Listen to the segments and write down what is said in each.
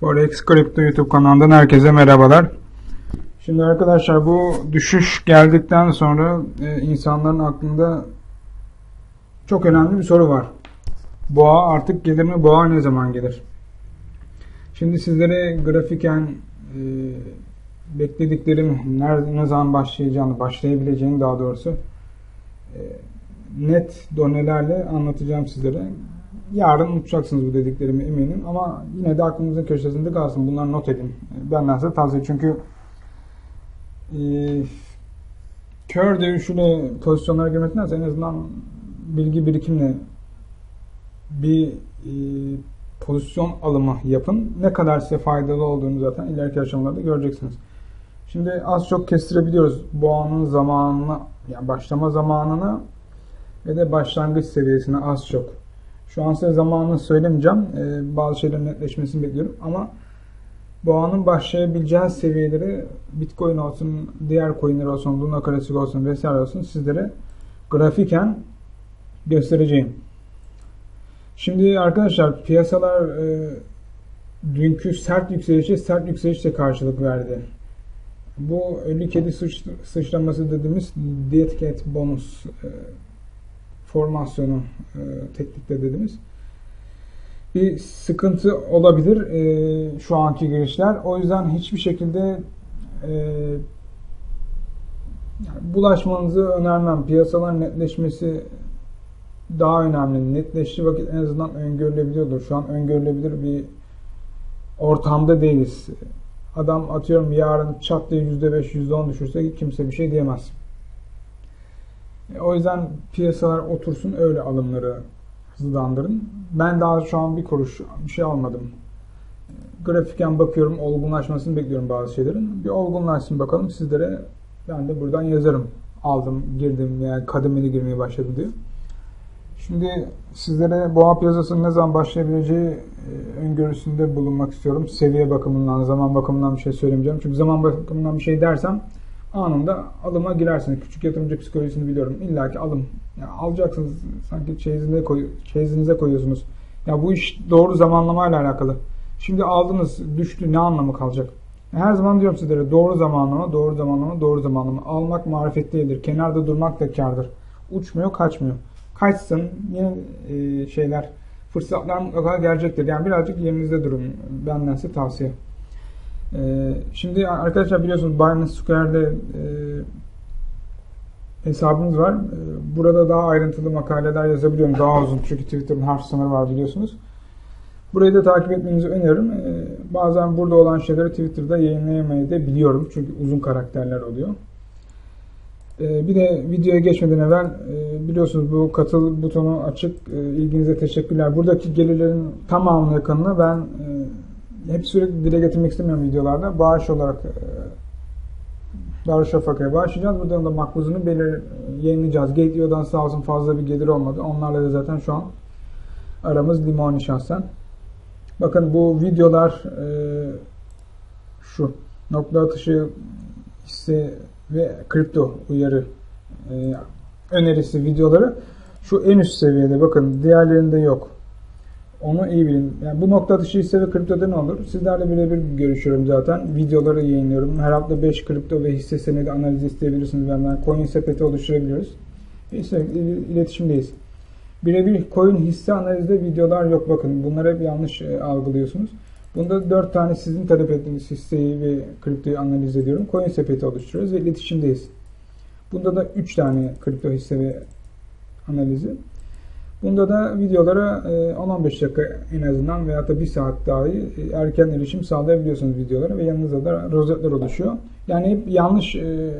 Forex Crypto YouTube kanalından herkese merhabalar. Şimdi arkadaşlar bu düşüş geldikten sonra e, insanların aklında çok önemli bir soru var. Boğa artık gelir mi? Boğa ne zaman gelir? Şimdi sizlere grafiken e, beklediklerim nerede, ne zaman başlayacağını, başlayabileceğini daha doğrusu e, net donelerle anlatacağım sizlere. Yarın unutacaksınız bu dediklerimi eminim ama yine de aklınızın köşesinde kalsın. Bunları not edin. Benden size tavsiye. Çünkü e, kör dövüşüyle pozisyonlara girmektense en azından bilgi birikimle bir e, pozisyon alımı yapın. Ne kadar size faydalı olduğunu zaten ileriki aşamalarda göreceksiniz. Şimdi az çok kestirebiliyoruz boğanın zamanını, yani başlama zamanını ve de başlangıç seviyesine az çok. Şu an size zamanını söylemeyeceğim. Ee, bazı şeylerin netleşmesini bekliyorum ama boğanın başlayabileceği seviyeleri Bitcoin olsun, diğer coinler olsun, Luna Classic olsun vesaire olsun sizlere grafiken göstereceğim. Şimdi arkadaşlar piyasalar e, dünkü sert yükselişe sert yükselişle karşılık verdi. Bu ölü kedi sıç, sıçraması dediğimiz dead cat bonus e, formasyonu e, teknikte dediğimiz bir sıkıntı olabilir e, şu anki girişler. O yüzden hiçbir şekilde e, yani bulaşmanızı önermem. Piyasaların netleşmesi daha önemli. Netleştiği vakit en azından öngörülebiliyordur. Şu an öngörülebilir bir ortamda değiliz. Adam atıyorum yarın çat diye %5, %10 düşürse kimse bir şey diyemez. E, O yüzden piyasalar otursun öyle alımları hızlandırın. Ben daha şu an bir kuruş bir şey almadım. E, Grafiken bakıyorum olgunlaşmasını bekliyorum bazı şeylerin. Bir olgunlaşsın bakalım sizlere ben de buradan yazarım. Aldım, girdim yani kademeli girmeye başladım diye. Şimdi sizlere boğa piyasasının ne zaman başlayabileceği e, öngörüsünde bulunmak istiyorum. Seviye bakımından, zaman bakımından bir şey söylemeyeceğim. Çünkü zaman bakımından bir şey dersem anında alıma girersiniz. Küçük yatırımcı psikolojisini biliyorum. İlla ki alım. Ya alacaksınız sanki çeyizinize, koy, çeyizinize koyuyorsunuz. Ya bu iş doğru zamanlamayla alakalı. Şimdi aldınız, düştü ne anlamı kalacak? Her zaman diyorum sizlere doğru zamanlama, doğru zamanlama, doğru zamanlama. Almak marifet değildir. Kenarda durmak da kardır. Uçmuyor, kaçmıyor. Kaçsın yine e, şeyler, fırsatlar mutlaka gelecektir. Yani birazcık yerinizde durun. Benden size tavsiye. E, şimdi arkadaşlar biliyorsunuz Binance Square'de e, hesabımız var. E, burada daha ayrıntılı makaleler yazabiliyorum. Daha uzun çünkü Twitter'ın harf sınırı var biliyorsunuz. Burayı da takip etmenizi öneririm. E, bazen burada olan şeyleri Twitter'da yayınlayamayı da biliyorum. Çünkü uzun karakterler oluyor. Bir de videoya geçmeden evvel e, biliyorsunuz bu katıl butonu açık. E, ilginize teşekkürler. Buradaki gelirlerin tamamını yakınını ben e, hep sürekli dile getirmek istemiyorum videolarda. Bağış olarak e, Darüşşafaka'ya bağışlayacağız. Buradan da makbuzunu belir yayınlayacağız. Gateio'dan sağ olsun fazla bir gelir olmadı. Onlarla da zaten şu an aramız limoni şahsen. Bakın bu videolar e, şu nokta atışı hisse ve kripto uyarı e, önerisi videoları şu en üst seviyede bakın diğerlerinde yok. Onu iyi bilin. Yani bu nokta atışı hisse ve kriptoda ne olur? Sizlerle birebir görüşüyorum zaten. Videoları yayınlıyorum. Her hafta 5 kripto ve hisse senedi analizi isteyebilirsiniz benden. Coin sepeti oluşturabiliyoruz. Sürekli iletişimdeyiz. Birebir coin hisse analizde videolar yok bakın. Bunları hep yanlış e, algılıyorsunuz. Bunda 4 tane sizin talep ettiğiniz hisseyi ve kriptoyu analiz ediyorum. Coin sepeti oluşturuyoruz ve iletişimdeyiz. Bunda da 3 tane kripto hisse ve analizi. Bunda da videolara 10-15 dakika en azından veya da 1 saat dahi erken erişim sağlayabiliyorsunuz videolara ve yanınızda da rozetler oluşuyor. Yani hep yanlış e,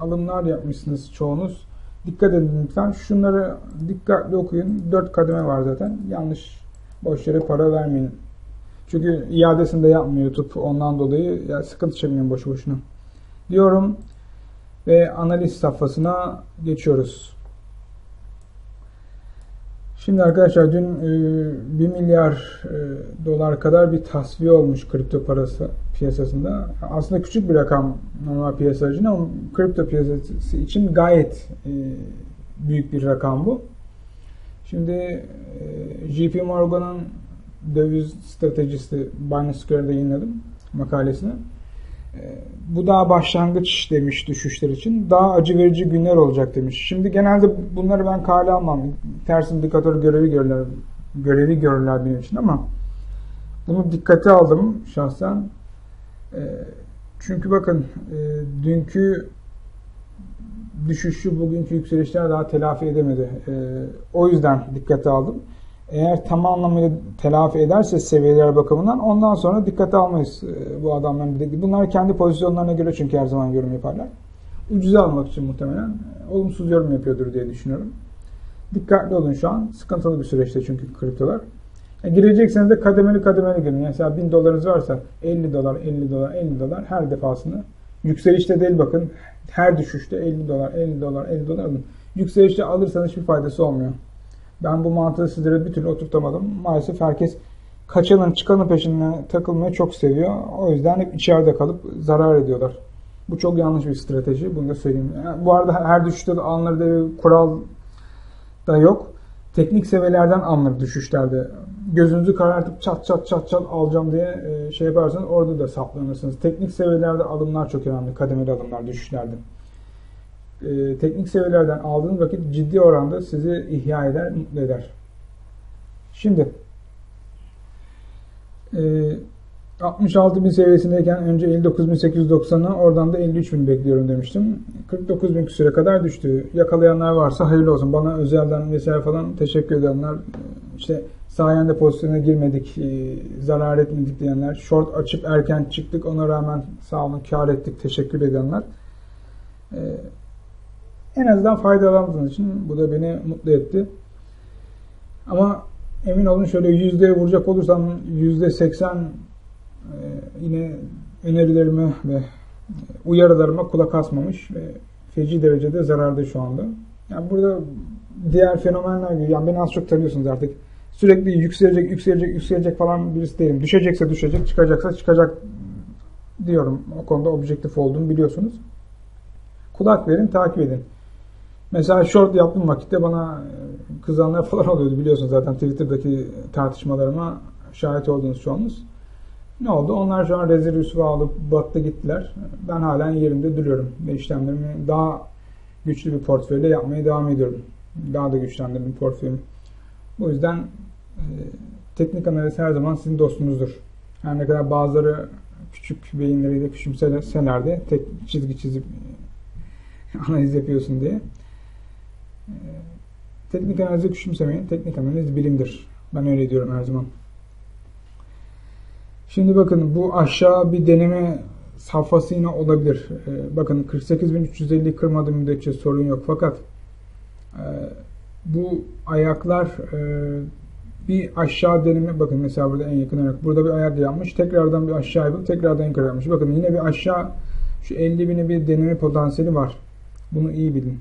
alımlar yapmışsınız çoğunuz. Dikkat edin lütfen. Şunları dikkatli okuyun. 4 kademe var zaten. Yanlış boş yere para vermeyin. Çünkü iadesini de yapmıyor YouTube. Ondan dolayı ya sıkıntı çekmeyin boşu boşuna. Diyorum ve analiz safhasına geçiyoruz. Şimdi arkadaşlar dün e, 1 milyar e, dolar kadar bir tasfiye olmuş kripto parası piyasasında. Aslında küçük bir rakam normal piyasa için ama kripto piyasası için gayet e, büyük bir rakam bu. Şimdi e, JP Morgan'ın döviz stratejisi Binance Square'da yayınladım makalesini. E, bu daha başlangıç demiş düşüşler için. Daha acı verici günler olacak demiş. Şimdi genelde bunları ben kale almam. Ters indikatör görevi görürler, görevi görürler benim için ama bunu dikkate aldım şahsen. E, çünkü bakın e, dünkü düşüşü bugünkü yükselişler daha telafi edemedi. E, o yüzden dikkate aldım. Eğer tam anlamıyla telafi ederse seviyeler bakımından ondan sonra dikkate almayız e, bu adamların dediği. Bunlar kendi pozisyonlarına göre çünkü her zaman yorum yaparlar. Ucuza almak için muhtemelen e, olumsuz yorum yapıyordur diye düşünüyorum. Dikkatli olun şu an. Sıkıntılı bir süreçte çünkü kriptolar. E, girecekseniz de kademeli kademeli girin. Mesela 1000 dolarınız varsa 50 dolar, 50 dolar, 50 dolar her defasında. Yükselişte değil bakın. Her düşüşte 50 dolar, 50 dolar, 50 dolar alın. Yükselişte alırsanız hiçbir faydası olmuyor. Ben bu mantığı sizlere bir türlü oturtamadım. Maalesef herkes kaçanın çıkanın peşine takılmayı çok seviyor. O yüzden hep içeride kalıp zarar ediyorlar. Bu çok yanlış bir strateji. Bunu da söyleyeyim. Yani bu arada her düşüşte de diye bir kural da yok. Teknik seviyelerden alınır düşüşlerde. Gözünüzü karartıp çat çat çat çat alacağım diye e, şey yaparsanız orada da saplanırsınız. Teknik seviyelerde alımlar çok önemli. Kademeli alımlar düşüşlerde. E, teknik seviyelerden aldığınız vakit ciddi oranda sizi ihya eder, mutlu eder. Şimdi e, 66.000 seviyesindeyken önce 59.890'a oradan da 53.000 bekliyorum demiştim. 49.000 küsüre kadar düştü. Yakalayanlar varsa hayırlı olsun. Bana özelden vesaire falan teşekkür edenler işte sayende pozisyona girmedik, e, zarar etmedik diyenler, short açıp erken çıktık ona rağmen sağ olun kar ettik teşekkür edenler. En azından faydalandığınız için bu da beni mutlu etti. Ama emin olun şöyle yüzdeye vuracak olursam yüzde seksen e, yine önerilerime ve uyarılarıma kulak asmamış ve feci derecede zararda şu anda. Yani burada diğer fenomenler gibi, yani beni az çok tanıyorsunuz artık. Sürekli yükselecek, yükselecek, yükselecek falan birisi değilim. Düşecekse düşecek, çıkacaksa çıkacak diyorum. O konuda objektif olduğumu biliyorsunuz. Kulak verin, takip edin. Mesela short yaptığım vakitte bana kızanlar falan oluyordu biliyorsunuz zaten Twitter'daki tartışmalarıma şahit oldunuz çoğunuz. Ne oldu? Onlar şu an rezil rüsva alıp battı gittiler. Ben halen yerimde duruyorum ve işlemlerimi daha güçlü bir portföyle yapmaya devam ediyorum. Daha da güçlendirdim portföyümü. Bu yüzden e, teknik analiz her zaman sizin dostunuzdur. Her ne kadar bazıları küçük beyinleriyle küçümseler de tek çizgi çizip analiz yapıyorsun diye. E, teknik analizi küçümsemeyin. Teknik analiz bilimdir. Ben öyle diyorum her zaman. Şimdi bakın bu aşağı bir deneme safhası yine olabilir. Ee, bakın 48.350 kırmadı müddetçe sorun yok. Fakat e, bu ayaklar e, bir aşağı deneme bakın mesela burada en yakın örnek. Burada bir ayak yapmış. Tekrardan bir aşağı yapıp tekrardan yukarı yapmış. Bakın yine bir aşağı şu 50 bine bir deneme potansiyeli var. Bunu iyi bilin.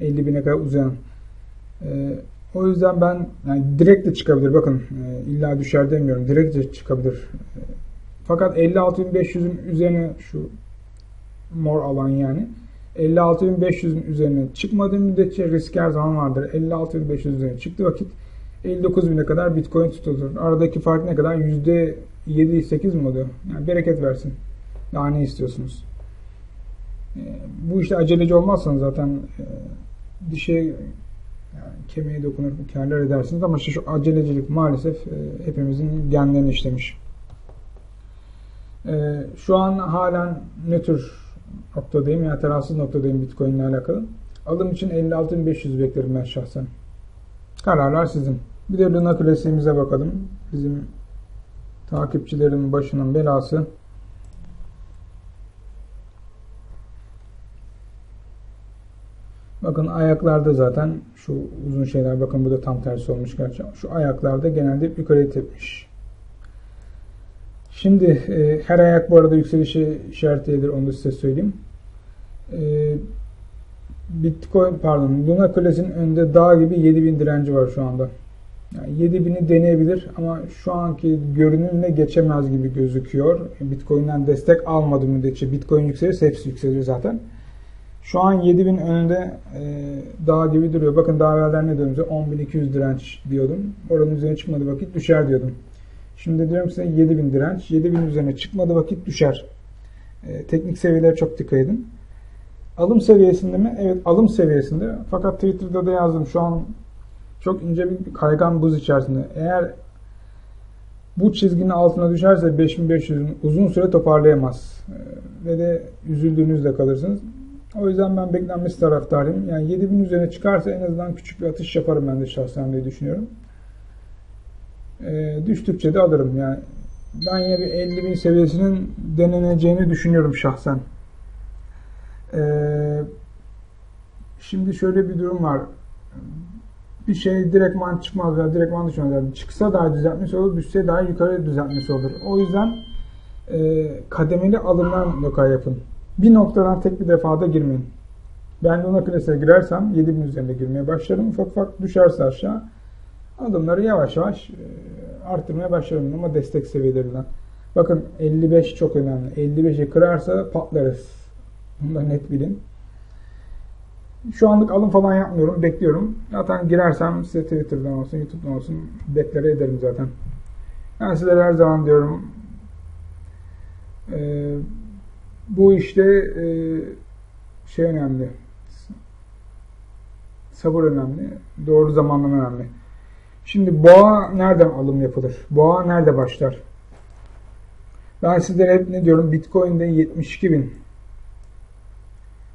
50 bine kadar uzayan. Ee, o yüzden ben yani direkt de çıkabilir. Bakın e, illa düşer demiyorum. Direkt de çıkabilir. E, fakat 56.500'ün üzerine şu mor alan yani 56.500'ün üzerine çıkmadığı müddetçe risk her zaman vardır. 56.500 üzerine çıktı vakit 59.000'e kadar Bitcoin tutulur. Aradaki fark ne kadar? %7-8 mi oluyor? Yani bereket versin. Daha ne istiyorsunuz? E, bu işte aceleci olmazsanız zaten bir şey yani kemiğe dokunur, karlar edersiniz ama işte şu acelecilik maalesef e, hepimizin genlerine işlemiş. E, şu an halen nötr noktadayım, yani tarafsız noktadayım Bitcoin ile alakalı. Alım için 56.500 beklerim ben şahsen. Kararlar sizin. Bir de Luna klasiğimize bakalım. Bizim takipçilerin başının belası. Bakın ayaklarda zaten şu uzun şeyler bakın bu da tam tersi olmuş gerçekten. Şu ayaklarda genelde yukarıya tepmiş. Şimdi e, her ayak bu arada yükselişi işaretidir onu size söyleyeyim. E, Bitcoin pardon Luna Kulesi'nin önünde dağ gibi 7000 direnci var şu anda. Yani 7000'i deneyebilir ama şu anki görünümle geçemez gibi gözüküyor. Bitcoin'den destek almadığı müddetçe Bitcoin yükselirse hepsi yükselir zaten. Şu an 7000 önünde e, dağ gibi duruyor. Bakın daha evvelden ne diyordum size? 10200 direnç diyordum. Oranın üzerine çıkmadı vakit düşer diyordum. Şimdi diyorum size 7000 direnç. 7000 üzerine çıkmadı vakit düşer. E, teknik seviyelere çok dikkat edin. Alım seviyesinde mi? Evet alım seviyesinde. Fakat Twitter'da da yazdım. Şu an çok ince bir kaygan buz içerisinde. Eğer bu çizginin altına düşerse 5500'ün uzun süre toparlayamaz. Ee, Ve de üzüldüğünüzde kalırsınız. O yüzden ben beklenmesi taraftarıyım. Yani 7000 üzerine çıkarsa en azından küçük bir atış yaparım ben de şahsen diye düşünüyorum. Ee, düştükçe de alırım. Yani ben yine bir 50.000 seviyesinin deneneceğini düşünüyorum şahsen. Ee, şimdi şöyle bir durum var. Bir şey direktman çıkmaz ya direktman düşmez. Yani çıksa daha düzeltmesi olur, düşse daha yukarı düzeltmesi olur. O yüzden e, kademeli alımlar mutlaka yapın. Bir noktadan tek bir defada girmeyin. Ben de ona klasiğe girersem 7000 üzerinde girmeye başlarım. Ufak ufak düşerse aşağı adımları yavaş yavaş e, arttırmaya başlarım ama destek seviyelerinden. Bakın 55 çok önemli. 55'i kırarsa patlarız. Bunu da net bilin. Şu anlık alım falan yapmıyorum. Bekliyorum. Zaten girersem size Twitter'dan olsun, YouTube'dan olsun deklare ederim zaten. Ben sizlere her zaman diyorum e, bu işte e, şey önemli. Sabır önemli. Doğru zamanlama önemli. Şimdi boğa nereden alım yapılır? Boğa nerede başlar? Ben sizlere hep ne diyorum? Bitcoin'de 72 bin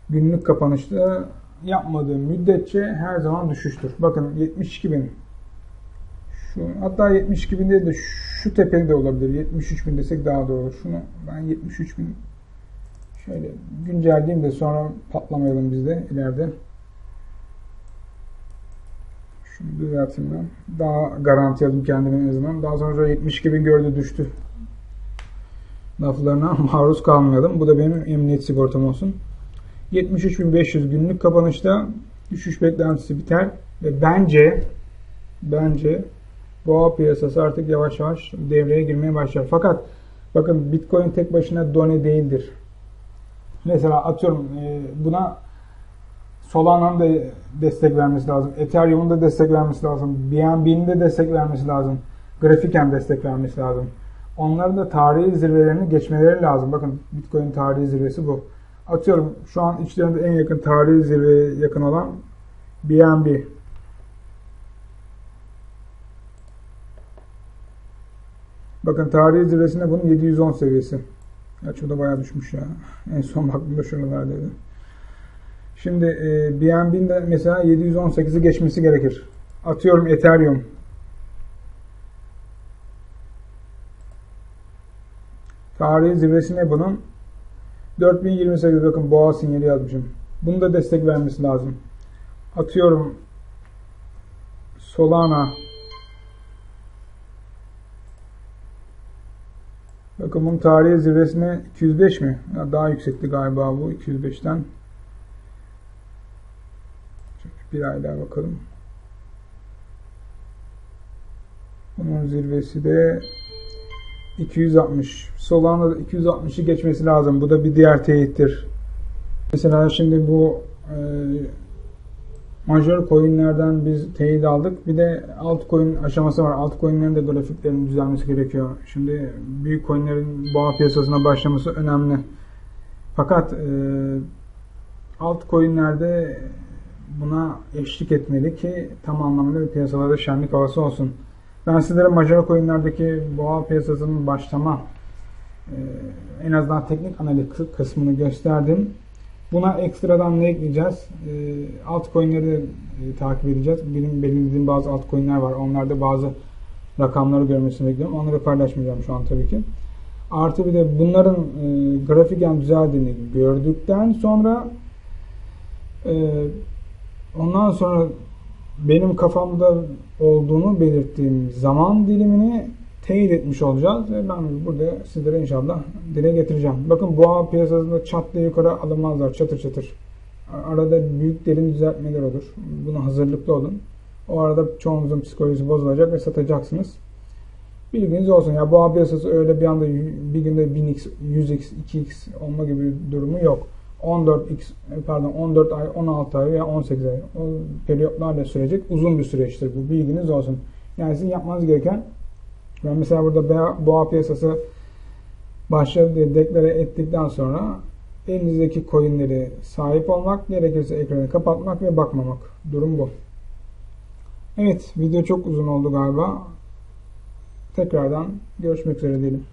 günlük kapanışta yapmadığı müddetçe her zaman düşüştür. Bakın 72 bin. Şu, hatta 72 bin değil de şu tepede de olabilir. 73 bin desek daha doğru. Şunu ben 73 bin şöyle güncelleyeyim de sonra patlamayalım biz de ileride. Şunu düzelteyim ben. Daha garanti alayım kendime en azından. Daha sonra 72 bin gördü düştü. Laflarına maruz kalmayalım. Bu da benim emniyet sigortam olsun. 73.500 günlük kapanışta düşüş beklentisi biter ve bence bence boğa piyasası artık yavaş yavaş devreye girmeye başlar. Fakat bakın Bitcoin tek başına done değildir. Mesela atıyorum e, buna Solana'nın da destek vermesi lazım. Ethereum'un da destek vermesi lazım. BNB'nin de destek vermesi lazım. Grafiken destek vermesi lazım. Onların da tarihi zirvelerini geçmeleri lazım. Bakın Bitcoin tarihi zirvesi bu atıyorum şu an içlerinde en yakın tarihi zirveye yakın olan BNB. Bakın tarihi zirvesinde bunun 710 seviyesi. Gerçi o da bayağı düşmüş ya. En son baktığımda şuralardaydı. Şimdi e, BNB'nin de mesela 718'i geçmesi gerekir. Atıyorum Ethereum. Tarihi zirvesi ne bunun? 4028 bakın boğa sinyali yazmışım. Bunu da destek vermesi lazım. Atıyorum Solana Bunun tarihi zirvesine 205 mi? Daha yüksekti galiba bu 205'ten. Bir ay daha bakalım. Bunun zirvesi de 260. Solana'da 260'ı geçmesi lazım. Bu da bir diğer teyittir. Mesela şimdi bu e, major coinlerden biz teyit aldık. Bir de altcoin aşaması var. Altcoinlerin de grafiklerinin düzelmesi gerekiyor. Şimdi büyük coinlerin boğa piyasasına başlaması önemli. Fakat e, altcoinlerde buna eşlik etmeli ki tam anlamda bir piyasalarda şenlik havası olsun. Ben sizlere major coinlerdeki boğa piyasasının başlama e, en azından teknik analiz kısmını gösterdim. Buna ekstradan ne ekleyeceğiz? E, altcoin'leri e, takip edeceğiz. Benim belirlediğim bazı altcoin'ler var. Onlarda bazı rakamları görmesini bekliyorum. Onları paylaşmayacağım şu an tabii ki. Artı bir de bunların e, grafiken düzeldiğini gördükten sonra e, ondan sonra benim kafamda olduğunu belirttiğim zaman dilimini teyit etmiş olacağız ve ben burada sizlere inşallah dile getireceğim. Bakın boğa piyasasında çat yukarı alınmazlar çatır çatır. Arada büyük derin düzeltmeler olur. Buna hazırlıklı olun. O arada çoğunuzun psikolojisi bozulacak ve satacaksınız. Bilginiz olsun. Ya boğa piyasası öyle bir anda bir günde 1000x, 100x, 2x olma gibi bir durumu yok. 14 x pardon 14 ay, 16 ay veya 18 ay o periyotlarla sürecek uzun bir süreçtir bu. Bilginiz olsun. Yani sizin yapmanız gereken ben mesela burada boğa- piyasası başladı diye deklare ettikten sonra elinizdeki coinleri sahip olmak, gerekirse ekranı kapatmak ve bakmamak. Durum bu. Evet, video çok uzun oldu galiba. Tekrardan görüşmek üzere diyelim.